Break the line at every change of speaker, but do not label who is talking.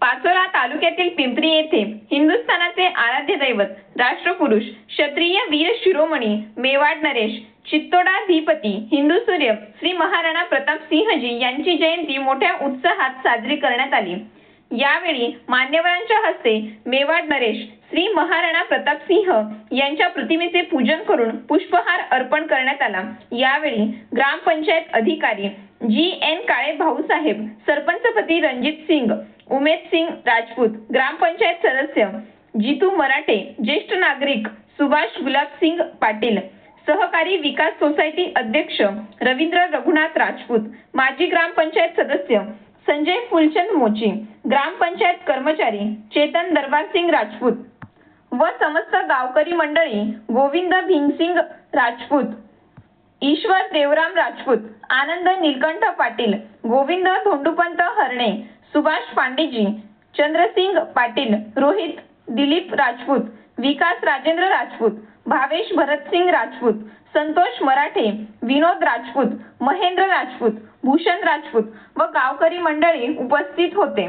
पाचोरा तालुक्यातील पिंपरी येथे हिंदुस्थानाचे आराध्य दैवत राष्ट्रपुरुष क्षत्रिय वीर शिरोमणी मेवाड नरेश चित्तोडाधिपती हिंदू सूर्य श्री महाराणा प्रताप सिंहजी यांची जयंती मोठ्या उत्साहात साजरी करण्यात आली. यावेळी मान्यवरांच्या हस्ते मेवाड नरेश श्री महाराणा प्रताप सिंह यांच्या प्रतिमेचे पूजन करून पुष्पहार अर्पण करण्यात आला. यावेळी ग्रामपंचायत अधिकारी जी एन काळे भाऊसाहेब सरपंचपती रणजित सिंग उमेद सिंग राजपूत ग्रामपंचायत सदस्य जितू मराठे ज्येष्ठ नागरिक सुभाष गुलाबसिंग पाटील सहकारी विकास सोसायटी अध्यक्ष रवींद्र रघुनाथ राजपूत माजी ग्रामपंचायत सदस्य संजय फुलचंद मोची ग्रामपंचायत कर्मचारी चेतन दरबारसिंग राजपूत व समस्त गावकरी मंडळी गोविंद भीमसिंग राजपूत. ईश्वर देवराम राजपूत आनंद निलकंठ पाटील गोविंद धोंडूपंत हरणे सुभाष पांडेजी चंद्रसिंग पाटील रोहित दिलीप राजपूत विकास राजेंद्र राजपूत भावेश भरतसिंग राजपूत संतोष मराठे विनोद राजपूत महेंद्र राजपूत भूषण राजपूत व गावकरी मंडळी उपस्थित होते.